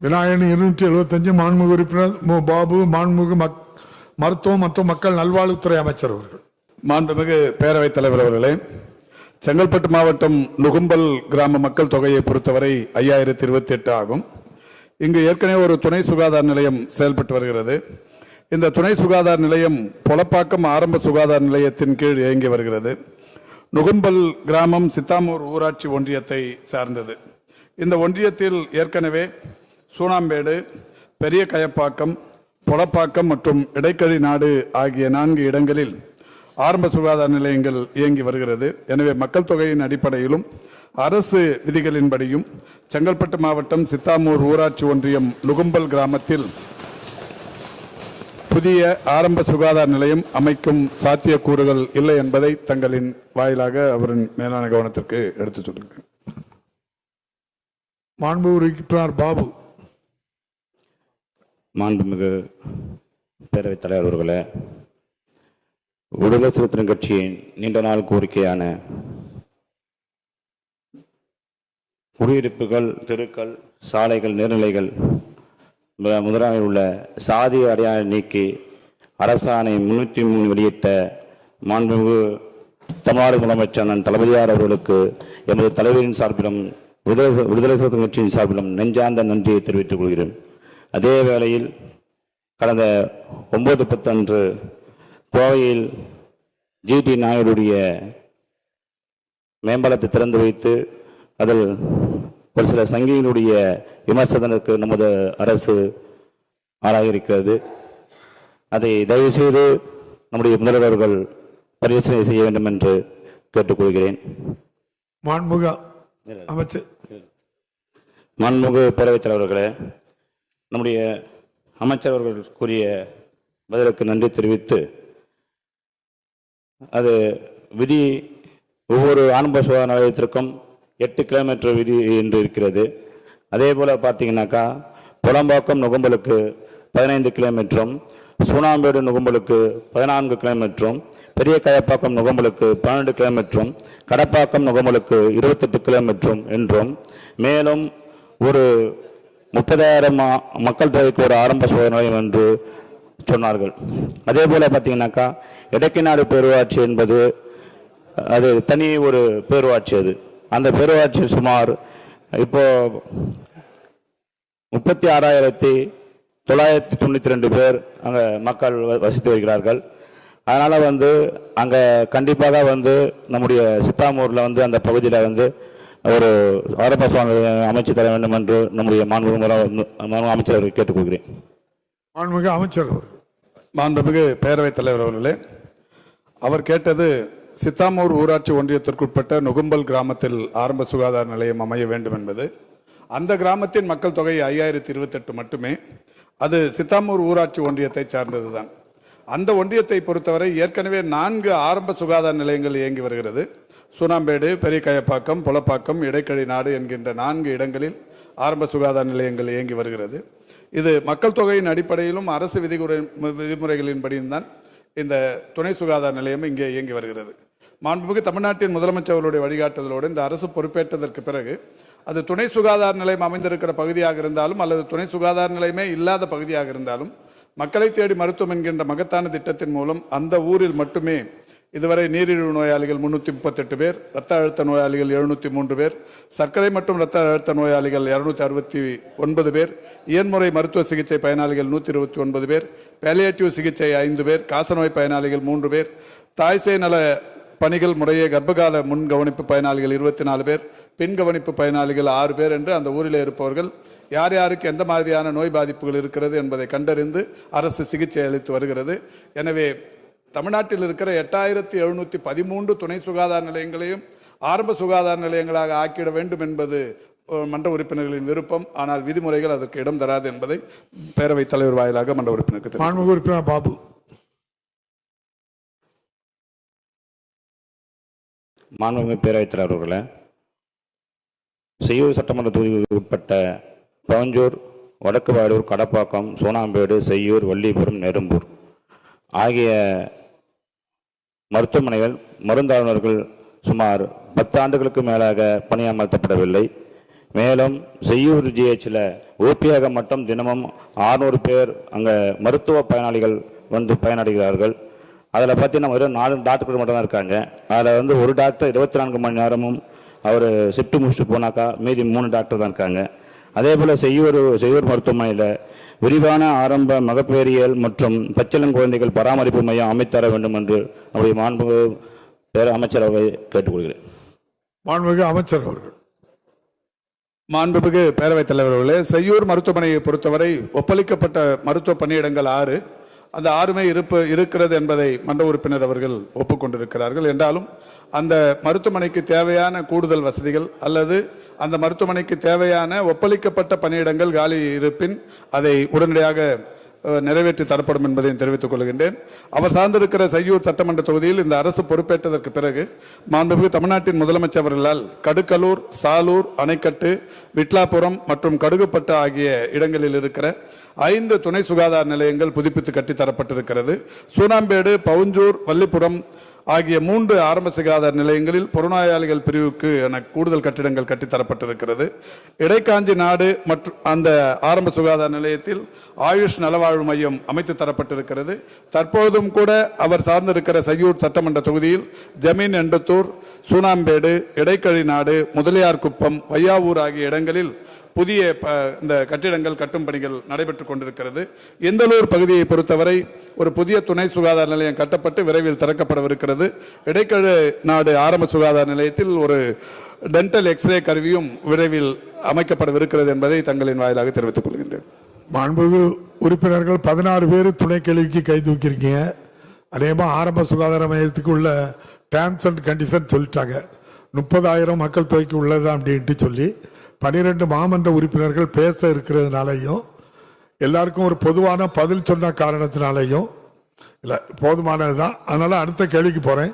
விநாயகன் இருநூற்றி எழுபத்தஞ்சு மாண்புமிகு உறுப்பினர் மு. பாபு மாண்புமிகு மக் மருத்துவம் மற்றும் மக்கள் நல்வாழ்வுத்துறை அமைச்சர் அவர்கள். மாண்புமிகு பேரவைத் தலைவர் அவர்களே செங்கல்பட்டு மாவட்டம் நுகும்பல் கிராம மக்கள் தொகையை பொறுத்தவரை ஐயாயிரத்தி இருபத்தி எட்டு ஆகும். இங்கு ஏற்கனவே ஒரு துணை சுகாதார நிலையம் செயல்பட்டு வருகிறது. இந்த துணை சுகாதார நிலையம் பொலப்பாக்கம் ஆரம்ப சுகாதார நிலையத்தின் கீழ் இயங்கி வருகிறது. நுகும்பல் கிராமம் சித்தாமூர் ஊராட்சி ஒன்றியத்தை சார்ந்தது. இந்த ஒன்றியத்தில் ஏற்கனவே சூனாம்பேடு பெரிய கயப்பாக்கம் பொலப்பாக்கம் மற்றும் இடைக்கழி நாடு ஆகிய நான்கு இடங்களில் ஆரம்ப சுகாதார நிலையங்கள் இயங்கி வருகிறது. எனவே மக்கள் தொகையின் அடிப்படையிலும் அரசு விதிகளின்படியும் செங்கல்பட்டு மாவட்டம் சித்தாமூர் ஊராட்சி ஒன்றியம் லுகும்பல் கிராமத்தில் புதிய ஆரம்ப சுகாதார நிலையம் அமைக்கும் சாத்தியக்கூறுகள் இல்லை என்பதை தங்களின் வாயிலாக அவரின் மேலான கவனத்திற்கு எடுத்துச் சொல்லுங்கள். மாண்பு உறுப்பினர் பாபு மாண்புமிகு பேரவைத் தலைவர் அவர்களே விடுதலை சிறுத்தைகள் கட்சியின் நீண்ட நாள் கோரிக்கையான குடியிருப்புகள் தெருக்கள் சாலைகள் நீர்நிலைகள் மு- உள்ள சாதி அடையாளம் நீக்கி அரசாணை முன்னூற்றி மூணு வெளியிட்ட மாண்புமிகு தமிழ்நாடு முதலமைச்சர் தளபதியார் அவர்களுக்கு எமது தலைவரின் சார்பிலும் விடுதலை விடுதலை சிறுத்தை கட்சியின் சார்பிலும் நெஞ்சார்ந்த நன்றியை தெரிவித்துக் கொள்கிறேன். அதே வேளையில் கடந்த ஒன்பது பத்தன்று கோவையில் ஜிடி நாயுடைய மேம்பாலத்தை திறந்து வைத்து அதில் ஒரு சில சங்கிகளுடைய விமர்சனத்திற்கு நமது அரசு ஆளாகியிருக்கிறது. அதை தயவு செய்து நம்முடைய முதல்வர்கள் பரிசீலனை செய்ய வேண்டும் என்று கேட்டுக்கொள்கிறேன். மாண்புமிகு அமைச்சர். மாண்புமிகு பேரவைத் தலைவர்களே நம்முடைய அமைச்சர் அவர்கள் கூறிய பதிலுக்கு நன்றி தெரிவித்து அது விதி ஒவ்வொரு ஆரம்ப சுகாதார நிலையத்திற்கும் எட்டு கிலோமீட்டர் விதி என்று இருக்கிறது. அதே போல் பார்த்தீங்கன்னாக்கா புலம்பாக்கம் நுகம்பலுக்கு பதினைந்து கிலோமீட்டரும் சூனாம்பேடு நுகம்பலுக்கு பதினான்கு கிலோமீட்டரும் பெரிய கயப்பாக்கம் நுகம்பலுக்கு பன்னெண்டு கிலோமீட்டரும் கடப்பாக்கம் நுகம்பலுக்கு இருபத்தெட்டு கிலோமீட்டரும் என்றும் மேலும் ஒரு முப்பதாயிரம் மக்கள் தொகைக்கு ஒரு ஆரம்ப சோதனை நிலையம் என்று சொன்னார்கள். அதே போல் பார்த்தீங்கன்னாக்கா இடக்கிநாடு பேரூராட்சி என்பது அது தனி ஒரு பேரூராட்சி அது. அந்த பேரூராட்சி சுமார் இப்போ முப்பத்தி ஆறாயிரத்தி தொள்ளாயிரத்தி தொண்ணூற்றி ரெண்டு பேர் அங்கே மக்கள் வ- வசித்து வருகிறார்கள். அதனால் வந்து அங்கே கண்டிப்பாக வந்து நம்முடைய சித்தாமூரில் வந்து அந்த பகுதியில் வந்து ஒரு ஆரம்ப சுவாமி அமைச்சு தர வேண்டும் என்று நம்முடைய மாண்புமிகு அமைச்சர் அவர்கள் கேட்டுக்கொள்கிறேன் மாண்புமிகு அமைச்சர் மாண்புமிகு பேரவைத் தலைவர் அவர்களே அவர் கேட்டது சித்தாமூர் ஊராட்சி ஒன்றியத்திற்குட்பட்ட நுகும்பல் கிராமத்தில் ஆரம்ப சுகாதார நிலையம் அமைய வேண்டும் என்பது. அந்த கிராமத்தின் மக்கள் தொகை ஐயாயிரத்தி இருபத்தெட்டு மட்டுமே. அது சித்தாமூர் ஊராட்சி ஒன்றியத்தை சார்ந்ததுதான். அந்த ஒன்றியத்தை பொறுத்தவரை ஏற்கனவே நான்கு ஆரம்ப சுகாதார நிலையங்கள் இயங்கி வருகிறது. சுனாம்பேடு பெரிய கயப்பாக்கம் புலப்பாக்கம் இடைக்கழி நாடு என்கின்ற நான்கு இடங்களில் ஆரம்ப சுகாதார நிலையங்கள் இயங்கி வருகிறது. இது மக்கள் தொகையின் அடிப்படையிலும் அரசு விதிமுறை விதிமுறைகளின்படியும் தான் இந்த துணை சுகாதார நிலையம் இங்கே இயங்கி வருகிறது. மாண்புமிகு தமிழ்நாட்டின் முதலமைச்சர்களுடைய வழிகாட்டுதலோடு இந்த அரசு பொறுப்பேற்றதற்கு பிறகு அது துணை சுகாதார நிலையம் அமைந்திருக்கிற பகுதியாக இருந்தாலும் அல்லது துணை சுகாதார நிலையமே இல்லாத பகுதியாக இருந்தாலும் மக்களை தேடி மருத்துவம் என்கின்ற மகத்தான திட்டத்தின் மூலம் அந்த ஊரில் மட்டுமே இதுவரை நீரிழிவு நோயாளிகள் முன்னூற்றி முப்பத்தெட்டு பேர் இரத்த அழுத்த நோயாளிகள் எழுநூற்றி மூன்று பேர் சர்க்கரை மற்றும் இரத்த அழுத்த நோயாளிகள் இரநூத்தி அறுபத்தி ஒன்பது பேர் இயன்முறை மருத்துவ சிகிச்சை பயனாளிகள் நூற்றி இருபத்தி ஒன்பது பேர் பேலியேட்டிவ் சிகிச்சை ஐந்து பேர் காசநோய் பயனாளிகள் மூன்று பேர் தாய்சேய் நல பணிகள் முறையே கர்ப்பகால முன் கவனிப்பு பயனாளிகள் இருபத்தி நாலு பேர் பின் கவனிப்பு பயனாளிகள் ஆறு பேர் என்று அந்த ஊரில் இருப்பவர்கள் யார் யாருக்கு எந்த மாதிரியான நோய் பாதிப்புகள் இருக்கிறது என்பதை கண்டறிந்து அரசு சிகிச்சை அளித்து வருகிறது. எனவே தமிழ்நாட்டில் இருக்கிற எட்டாயிரத்தி எழுநூற்றி பதிமூன்று துணை சுகாதார நிலையங்களையும் ஆரம்ப சுகாதார நிலையங்களாக ஆக்கிட வேண்டும் என்பது மன்ற உறுப்பினர்களின் விருப்பம். ஆனால் விதிமுறைகள் அதற்கு இடம் தராது என்பதை பேரவைத் தலைவர் வாயிலாக மன்ற உறுப்பினருக்கு தெரிவித்துக் உறுப்பினர் பாபு மாண்புமிகு பேராயத்தர் அவர்களை செய்யூர் சட்டமன்ற தொகுதிக்கு உட்பட்ட பவஞ்சூர் வடக்கு வாடூர் கடப்பாக்கம் சோனாம்பேடு செய்யூர் வள்ளிபுரம் நெரும்பூர் ஆகிய மருத்துவமனைகள் மருந்தாளுநர்கள் சுமார் பத்து ஆண்டுகளுக்கு மேலாக பணியமர்த்தப்படவில்லை. மேலும் செய்யூர் ஜிஹெச்சில் ஓபியாக மட்டும் தினமும் 600 பேர் அங்கே மருத்துவ பயனாளிகள் வந்து பயனடைகிறார்கள். அதில் பார்த்தீங்கன்னா வெறும் நாலு டாக்டர்கள் மட்டும் தான் இருக்காங்க. அதில் வந்து ஒரு டாக்டர் இருபத்தி நான்கு மணி நேரமும் அவர் ஷிஃப்ட் முடிச்சுட்டு போனாக்கா மீதி மூணு டாக்டர் தான் இருக்காங்க. அதே போல் செய்யூர் செய்யூர் மருத்துவமனையில் விரிவான ஆரம்ப மகப்பேறியல் மற்றும் பச்சிளம் குழந்தைகள் பராமரிப்பு மையம் அமைத்தர வேண்டும் என்று நம்முடைய மாண்பு பேர அமைச்சரவை கேட்டுக்கொள்கிறேன். மாண்புமிகு அமைச்சர் அவர்கள். மாண்புமிகு பேரவைத் தலைவர் அவர்களே செய்யூர் மருத்துவமனையை பொறுத்தவரை ஒப்பளிக்கப்பட்ட மருத்துவ பணியிடங்கள் ஆறு. அந்த ஆறுமை இருப்பு இருக்கிறது என்பதை மன்ற உறுப்பினர் அவர்கள் ஒப்புக்கொண்டிருக்கிறார்கள். என்றாலும் அந்த மருத்துவமனைக்கு தேவையான கூடுதல் வசதிகள் அல்லது அந்த மருத்துவமனைக்கு தேவையான ஒப்பளிக்கப்பட்ட பணியிடங்கள் காலி இருப்பின் அதை உடனடியாக நிறைவேற்றி தரப்படும் என்பதையும் தெரிவித்துக் கொள்கின்றேன். அவர் சார்ந்திருக்கிற செய்யூர் சட்டமன்ற தொகுதியில் இந்த அரசு பொறுப்பேற்றதற்கு பிறகு மாண்புமிகு தமிழ்நாட்டின் முதலமைச்சர் அவர்களால் கடுக்கலூர் சாலூர் அணைக்கட்டு விட்லாபுரம் மற்றும் கடுகுப்பட்டு ஆகிய இடங்களில் இருக்கிற ஐந்து துணை சுகாதார நிலையங்கள் புதுப்பித்து கட்டித்தரப்பட்டிருக்கிறது. சூனாம்பேடு பவுஞ்சூர் வள்ளிபுரம் ஆகிய மூன்று ஆரம்ப சுகாதார நிலையங்களில் புறநோயாளிகள் பிரிவுக்கு என கூடுதல் கட்டிடங்கள் கட்டித்தரப்பட்டிருக்கிறது. இடைக்காஞ்சி நாடு மற்றும் அந்த ஆரம்ப சுகாதார நிலையத்தில் ஆயுஷ் நலவாழ்வு மையம் அமைத்து தரப்பட்டிருக்கிறது. தற்போதும் கூட அவர் சார்ந்திருக்கிற சையூர் சட்டமன்ற தொகுதியில் ஜமீன் எண்டத்தூர் சூனாம்பேடு இடைக்கழி நாடு முதலியார் குப்பம் வையாவூர் ஆகிய இடங்களில் புதிய ப- இந்த கட்டிடங்கள் கட்டும் பணிகள் நடைபெற்றுக் கொண்டிருக்கிறது. எந்தலூர் பகுதியை பொறுத்தவரை ஒரு புதிய துணை சுகாதார நிலையம் கட்டப்பட்டு விரைவில் திறக்கப்படவிருக்கிறது. இடைக்கழு நாடு ஆரம்ப சுகாதார நிலையத்தில் ஒரு டென்டல் எக்ஸ்ரே கருவியும் விரைவில் அமைக்கப்படவிருக்கிறது என்பதை தங்களின் வாயிலாக தெரிவித்துக் கொள்கின்றேன். மாண்புமிகு உறுப்பினர்கள் பதினாறு பேர் துணை கேள்விக்கு கை தூக்கியிருக்கீங்க. அதேமாக ஆரம்ப சுகாதார மையத்துக்கு உள்ள டேர்ம்ஸ் அண்ட் கண்டிஷன் சொல்லிட்டாங்க. முப்பதாயிரம் மக்கள் தொகைக்கு உள்ளதா அப்படின்ட்டு சொல்லி பன்னிரெண்டு மாமன்ற உறுப்பினர்கள் பேச இருக்கிறதுனாலையும் எல்லாருக்கும் ஒரு பொதுவான பதில் சொன்ன காரணத்தினாலையும் இல்லை போதுமானது தான் அதனால் அடுத்த கேள்விக்கு போகிறேன்